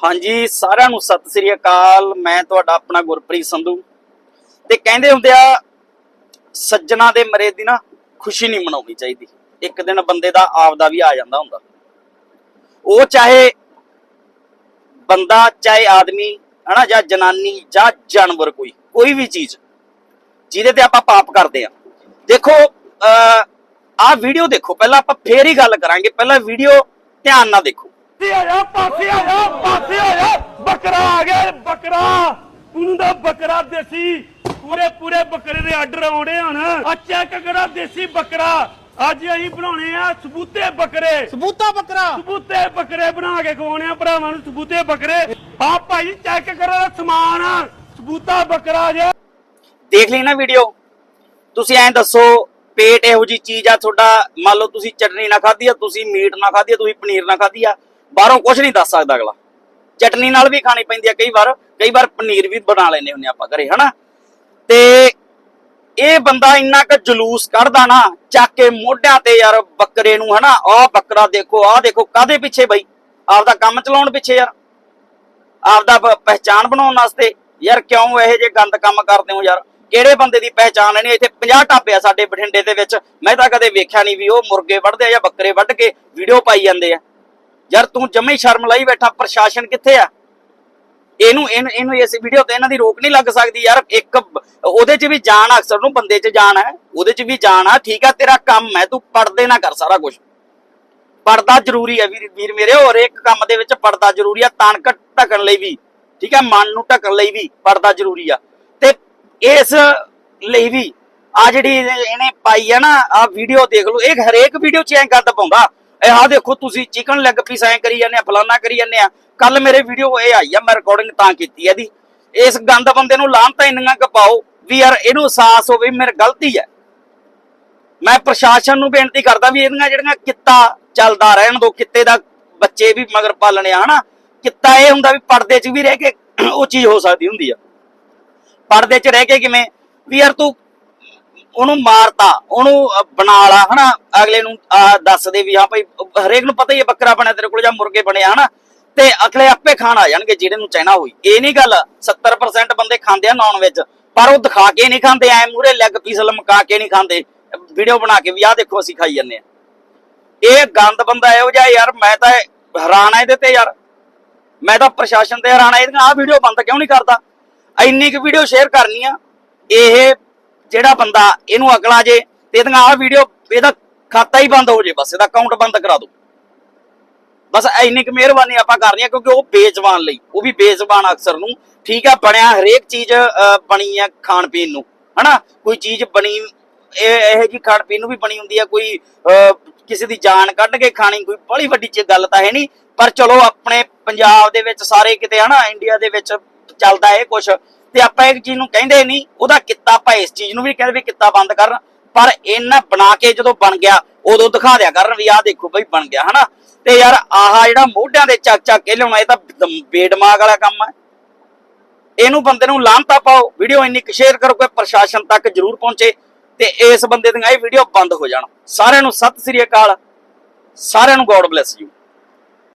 ਹਾਂਜੀ, ਸਾਰਿਆਂ ਨੂੰ ਸਤਿ ਸ੍ਰੀ ਅਕਾਲ। ਮੈਂ ਤੁਹਾਡਾ ਆਪਣਾ ਗੁਰਪ੍ਰੀਤ ਸੰਧੂ। ਤੇ ਕਹਿੰਦੇ ਹੁੰਦੇ ਆ, ਸੱਜਣਾ ਦੇ ਮਰੇ ਦੀ ਨਾ ਖੁਸ਼ੀ ਨਹੀਂ ਮਨਾਉਣੀ ਚਾਹੀਦੀ। ਇੱਕ ਦਿਨ ਬੰਦੇ ਦਾ ਆਪਦਾ ਵੀ ਆ ਜਾਂਦਾ ਹੁੰਦਾ। ਉਹ ਚਾਹੇ ਬੰਦਾ, ਚਾਹੇ ਆਦਮੀ, ਹਨਾ, ਜਾਂ ਜਨਾਨੀ, ਜਾਂ ਜਾਨਵਰ ਕੋਈ ਕੋਈ ਵੀ ਚੀਜ਼, ਜਿਹਦੇ ਤੇ ਆਪਾਂ ਪਾਪ ਕਰਦੇ ਆ। ਦੇਖੋ ਆਹ ਵੀਡੀਓ ਦੇਖੋ। ਪਹਿਲਾਂ ਆਪਾਂ ਫੇਰ ਹੀ ਗੱਲ ਕਰਾਂਗੇ। ਪਹਿਲਾਂ ਵੀਡੀਓ ਧਿਆਨ ਨਾਲ ਦੇਖੋ। ਪਾਸੇ ਆ ਜਾ ਪਾਸੇ ਆ ਜਾ ਪਾਸੇ ਆ ਜਾ। ਬੱਕਰਾ ਆ ਗਿਆ ਬੱਕਰਾ। ਉਹਨੂੰ ਦਾ ਬੱਕਰਾ ਦੇਸੀ। ਪੂਰੇ ਪੂਰੇ ਬੱਕਰੇ ਦੇ ਆਰਡਰ ਆਉਣੇ ਹਣ ਆ ਚੈੱਕ ਕਰਾ ਦੇਸੀ ਬੱਕਰਾ? ਅੱਜ ਅਸੀਂ ਬਣਾਉਣੇ ਆ ਸਬੂਤੇ ਬੱਕਰੇ। ਸਬੂਤਾ ਬੱਕਰਾ। ਸਬੂਤੇ ਬੱਕਰੇ ਬਣਾ ਕੇ ਖਵਾਉਣੇ ਆ ਭਰਾਵਾਂ ਨੂੰ ਸਬੂਤੇ ਬੱਕਰੇ। ਆ ਭਾਈ ਚੈੱਕ ਕਰੋ ਸਮਾਨ। ਸਬੂਤਾ ਬੱਕਰਾ ਜੇ। ਦੇਖ ਲਈ ਨਾ ਵੀਡੀਓ ਤੁਸੀਂ ਐਂ ਦੱਸੋ ਪੇਟ ਇਹੋ ਜੀ ਚੀਜ਼ ਆ ਤੁਹਾਡਾ ਮੰਨ ਲਓ ਤੁਸੀਂ ਚਟਨੀ ਨਾ ਖਾਧੀ ਆ ਤੁਸੀਂ ਮੀਟ ਨਾ ਖਾਧੀ ਆ ਤੁਸੀਂ ਪਨੀਰ ਨਾ ਖਾਧੀ ਆ। ਬਾਹਰੋਂ ਕੁਝ ਨਹੀਂ ਦੱਸ ਸਕਦਾ ਅਗਲਾ। ਚਟਨੀ ਨਾਲ ਵੀ ਖਾਣੀ ਪੈਂਦੀ ਆ ਕਈ ਵਾਰ ਕਈ ਵਾਰ ਪਨੀਰ ਵੀ ਬਣਾ ਲੈਨੇ ਹੁੰਨੇ ਆਪਾਂ ਘਰੇ, ਹਨਾ? ਤੇ ਇਹ ਬੰਦਾ ਇੰਨਾ ਕੁ ਜਲੂਸ ਕੱਢਦਾ ਨਾ, ਚੱਕ ਕੇ ਮੋਢਿਆਂ ਤੇ ਯਾਰ ਬੱਕਰੇ ਨੂੰ, ਹਨਾ? ਆਹ ਬੱਕਰਾ ਦੇਖੋ, ਆਹ ਦੇਖੋ ਕਾਦੇ ਪਿੱਛੇ ਬਈ? ਆਪਦਾ ਕੰਮ ਚਲਾਉਣ ਪਿੱਛੇ ਯਾਰ। ਆਪਦਾ ਪ- ਪਹਿਚਾਣ ਬਣਾਉਣ ਵਾਸਤੇ। ਯਾਰ ਕਿਉਂ ਇਹੋ ਜਿਹੇ ਗੰਦ ਕੰਮ ਕਰਦੇ ਹੋ ਯਾਰ? ਕਿਹੜੇ ਬੰਦੇ ਦੀ ਪਹਿਚਾਣ ਨਹੀਂ ਇੱਥੇ 50 ਢਾਬੇ ਆ ਸਾਡੇ ਬਠਿੰਡੇ ਦੇ ਵਿੱਚ। ਮੈਂ ਤਾਂ ਕਦੇ ਵੇਖਿਆ ਨਹੀਂ ਵੀ ਉਹ ਮੁਰਗੇ ਵੱਢਦੇ ਆ ਜਾਂ ਬੱਕਰੇ ਵੱਢ ਕੇ ਵੀਡੀਓ ਪਾਈ ਜਾਂਦੇ ਆ। ਯਾਰ ਤੂੰ ਜਮੇ ਹੀ ਸ਼ਰਮ ਲਈ ਬੈਠਾ, ਪ੍ਰਸ਼ਾਸਨ ਕਿੱਥੇ ਆ? ਇਹਨੂੰ ਇਹਨੂੰ ਇਸ ਵੀਡੀਓ ਤੇ ਇਹਨਾਂ ਦੀ ਰੋਕ ਨਹੀਂ ਲੱਗ ਸਕਦੀ ਯਾਰ। ਇੱਕ ਉਹਦੇ 'ਚ ਵੀ ਜਾਨ ਅਕਸਰ ਨੂੰ, ਬੰਦੇ 'ਚ ਜਾਨ ਹੈ ਉਹਦੇ 'ਚ ਵੀ ਜਾਨ ਆ। ਠੀਕ ਆ, ਤੇਰਾ ਕੰਮ ਹੈ, ਤੂੰ ਪੜਦੇ ਨਾ ਕਰ ਸਾਰਾ ਕੁਝ ਪਰਦਾ ਜ਼ਰੂਰੀ ਹੈ ਵੀਰ ਵੀਰ ਮੇਰੇ, ਹੋਰ ਇੱਕ ਕੰਮ ਦੇ ਵਿੱਚ ਪੜਦਾ ਜ਼ਰੂਰੀ ਆ, ਤਣਕ ਢਕਣ ਲਈ ਵੀ। ਠੀਕ ਹੈ ਮਨ ਨੂੰ ਢਕਣ ਲਈ ਵੀ ਪਰਦਾ ਜ਼ਰੂਰੀ ਆ। ਤੇ ਇਸ ਲਈ ਵੀ ਆ ਜਿਹੜੀ ਇਹਨੇ ਇਹਨੇ ਪਾਈ ਆ ਨਾ, ਆ ਵੀਡੀਓ ਦੇਖ ਲਓ। ਇਹ ਹਰੇਕ ਵੀਡੀਓ 'ਚ ਐਂ ਗੰਦ ਪਾਉਂਦਾ। ਇਹ ਆ ਦੇਖੋ, ਤੁਸੀਂ ਚਿਕਨ ਲੈਗ ਪੀਸ ਐਂ ਕਰੀ ਜਾਂਦੇ ਆ, ਫਲਾਨਾ ਕਰੀ ਜਾਂਦੇ ਆ। ਕੱਲ ਮੇਰੇ ਵੀਡੀਓ ਇਹ ਆਈ ਆ, ਮੈਂ ਰਿਕਾਰਡਿੰਗ ਤਾਂ ਕੀਤੀ ਆ ਇਹਦੀ। ਇਸ ਗੰਦ ਬੰਦੇ ਨੂੰ ਲਾਂਤਾ ਇੰਨੀਆਂ ਕੁ ਵੀ ਯਾਰ ਇਹਨੂੰ ਅਹਿਸਾਸ ਹੋਵੇ ਵੀ ਮੇਰੀ ਗਲਤੀ ਹੈ ਮੈਂ ਪ੍ਰਸ਼ਾਸਨ ਨੂੰ ਬੇਨਤੀ ਕਰਦਾ ਵੀ ਇਹਦੀਆਂ ਜਿਹੜੀਆਂ ਕਿੱਤਾ ਚੱਲਦਾ ਰਹਿਣ ਦੋ, ਕਿੱਤੇ ਦਾ ਬੱਚੇ ਵੀ ਮਗਰ ਪਾਲਣੇ ਆ, ਹਨਾ? ਕਿੱਤਾ ਇਹ ਹੁੰਦਾ ਵੀ ਪਰਦੇ 'ਚ ਵੀ ਰਹਿ ਕੇ ਉਹ ਚੀਜ਼ ਹੋ ਸਕਦੀ ਹੁੰਦੀ ਆ। ਪਰਦੇ 'ਚ ਰਹਿ ਕੇ ਕਿਵੇਂ? ਵੀ ਯਾਰ ਤੂੰ ਉਹਨੂੰ ਮਾਰਤਾ, ਉਹਨੂੰ ਬਣਾ ਲਾ, ਹਨਾ? ਅਗਲੇ ਨੂੰ ਦੱਸ ਦੇ ਵੀ, ਹਾਂ ਭਾਈ ਹਰੇਕ ਨੂੰ ਪਤਾ ਹੀ ਹੈ, ਬੱਕਰਾ ਬਣਿਆ ਤੇਰੇ ਕੋਲ ਜਾਂ ਮੁਰਗੇ ਬਣੇ ਹਨਾ? ਤੇ ਅਗਲੇ ਆਪੇ ਖਾਣ ਆ ਜਾਣਗੇ ਜਿਹੜੇ ਨੂੰ ਚਾਹਣਾ ਹੋਈ। ਇਹ ਨਹੀਂ ਗੱਲ 70% ਬੰਦੇ ਖਾਂਦੇ ਆ ਨਾਨ ਵੈਜ ਪਰ ਉਹ ਦਿਖਾ ਕੇ ਨਹੀਂ ਖਾਂਦੇ, ਐ ਮੂਰੇ ਲੈਗ ਪੀਸ ਲਮਕਾ ਕੇ ਨਹੀਂ ਖਾਂਦੇ। ਵੀਡੀਓ ਬਣਾ ਕੇ ਵੀ ਆਹ ਦੇਖੋ, ਅਸੀਂ ਖਾਈ ਜੰਨੇ ਆ। ਇਹ ਗੰਦ ਬੰਦਾ ਇਹੋ ਜਿਹਾ ਯਾਰ, ਮੈਂ ਤਾਂ ਹੈਰਾਨ ਆ ਇਹਦੇ ਤੇ ਯਾਰ। ਮੈਂ ਤਾਂ ਪ੍ਰਸ਼ਾਸਨ ਤੇ ਹੈਰਾਨ ਆ ਇਹਦੀਆਂ ਆਹ ਵੀਡੀਓ ਬੰਦ ਕਿਉਂ ਨਹੀਂ ਕਰਦਾ? ਇੰਨੀ ਕੁ ਵੀਡੀਓ ਸ਼ੇਅਰ ਕਰਨੀ ਆ, ਇਹ ਜਿਹੜਾ ਬੰਦਾ ਇਹਨੂੰ ਅਕਲਾ ਜੇ ਤੇ ਇਹਦੀਆਂ ਆਹ ਵੀਡੀਓ ਇਹਦਾ ਖਾਤਾ ਹੀ ਬੰਦ ਹੋ ਜੇ, ਬਸ ਇਹਦਾ ਅਕਾਊਂਟ ਬੰਦ ਕਰਾ ਦਿਓ। ਬਸ ਇੰਨੀ ਕੁ ਮਿਹਰਬਾਨੀ ਆਪਾਂ ਕਰਨੀ ਆ ਕਿਉਂਕਿ ਉਹ ਬੇਜ਼ਬਾਨ ਲਈ, ਉਹ ਵੀ ਬੇਜ਼ਬਾਨ ਅਕਸਰ ਨੂੰ, ਠੀਕ ਆ, ਬਣਿਆ ਹਰੇਕ ਚੀਜ਼ ਬਣੀ ਆ ਖਾਣ ਪੀਣ ਨੂੰ, ਹਨਾ? ਕੋਈ ਚੀਜ਼ ਬਣੀ, ਇਹ ਇਹ ਜੀ ਖਾਣ ਪੀਣ ਨੂੰ ਵੀ ਬਣੀ ਹੁੰਦੀ ਆ, ਕੋਈ ਕਿਸੇ ਦੀ ਜਾਨ ਕੱਢ ਕੇ ਖਾਣੀ, ਕੋਈ ਬੜੀ ਵੱਡੀ ਚੀਜ਼ ਗੱਲ ਤਾਂ ਹੈ ਨਹੀਂ, ਪਰ ਚਲੋ ਆਪਣੇ ਪੰਜਾਬ ਦੇ ਵਿੱਚ ਸਾਰੇ ਕਿਤੇ, ਹਨਾ, ਇੰਡੀਆ ਦੇ ਵਿੱਚ ਚੱਲਦਾ ਇਹ ਕੁਛ ਤੇ ਆਪਾਂ ਇੱਕ ਚੀਜ਼ ਨੂੰ ਕਹਿੰਦੇ ਨਹੀਂ, ਉਹਦਾ ਕਿੱਤਾ ਆਪਾਂ ਇਸ ਚੀਜ਼ ਨੂੰ ਵੀ ਕਹਿੰਦੇ ਵੀ ਕਿੱਤਾ ਬੰਦ ਕਰਨ, ਪਰ ਇਹਨਾਂ ਬਣਾ ਕੇ ਜਦੋਂ ਬਣ ਗਿਆ, ਉਦੋਂ ਦਿਖਾ ਦਿਆ ਕਰਨ ਵੀ ਆਹ ਦੇਖੋ ਬਈ ਬਣ ਗਿਆ, ਹਨਾ? ਤੇ ਯਾਰ ਆਹ ਜਿਹੜਾ ਮੋਢਿਆਂ ਦੇ ਚੱਕ ਚੱਕ ਕੇ ਲਿਆਉਣਾ, ਇਹ ਤਾਂ ਦਮ- ਬੇਦਮਾਗ ਵਾਲਾ ਕੰਮ ਹੈ। ਇਹਨੂੰ ਬੰਦੇ ਨੂੰ ਲਾਂਤਾ ਪਾਓ, ਵੀਡੀਓ ਇੰਨੀ ਸ਼ੇਅਰ ਕਰੋ ਕਿ ਪ੍ਰਸ਼ਾਸਨ ਤੱਕ ਜ਼ਰੂਰ ਪਹੁੰਚੇ ਤੇ ਇਸ ਬੰਦੇ ਦੀਆਂ ਇਹ ਵੀਡੀਓ ਬੰਦ ਹੋ ਜਾਣ। ਸਾਰਿਆਂ ਨੂੰ ਸਤਿ ਸ੍ਰੀ ਅਕਾਲ, ਸਾਰਿਆਂ ਨੂੰ ਗੋਡ ਬlesਸ ਯੂ